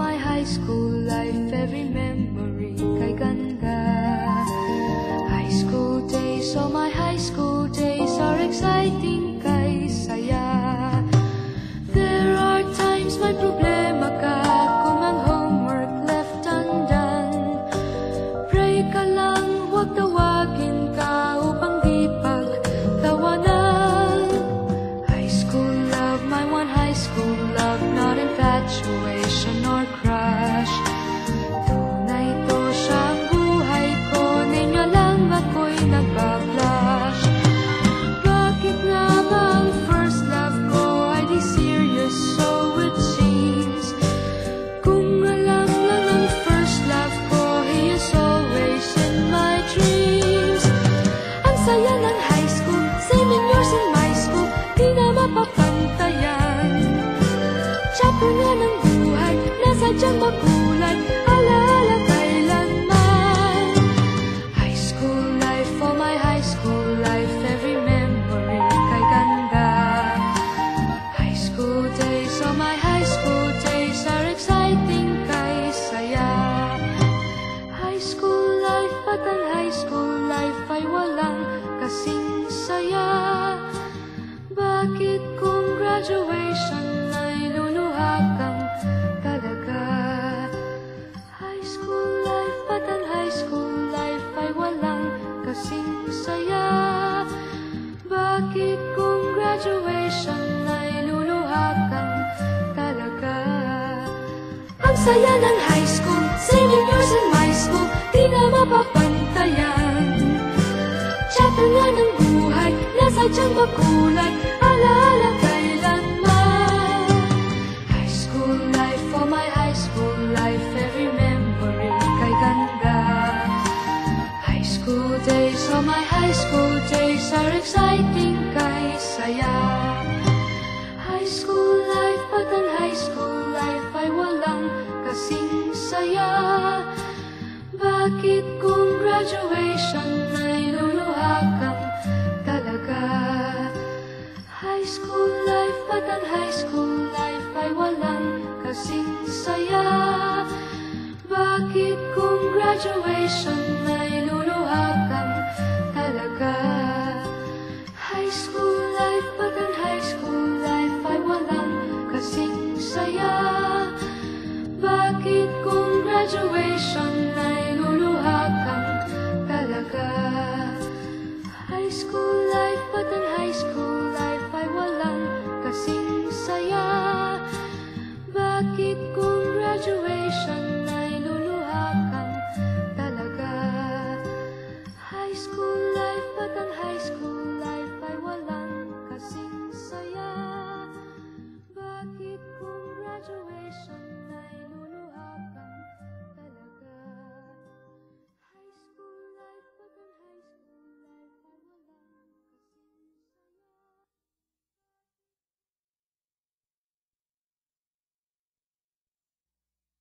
my high school life Every memory kay ganda. High school days, oh my high school days Are exciting kay saya. There are times may problema ka Kung ang homework left undone. Pray ka lang, huwag tawagin ka Upang di pagtawanan. High school love, my one high school love Not infatuation crash. Sadyang makulay Alaala kailanman. High school life, my high school life Every memory kay ganda. High school days, oh my high school days Are exciting kay saya. High school life at ang high school life Ay walang kasing saya. Bakit kung graduation saya ng high school, senior years in my school Di na mapapantayan. Chapter nga ng buhay, na sadyang makulay Alaala kailanman. High school life, oh my high school life Every memory kay ganda. High school days, oh my high school days Are exciting kay saya. High school life at ang graduation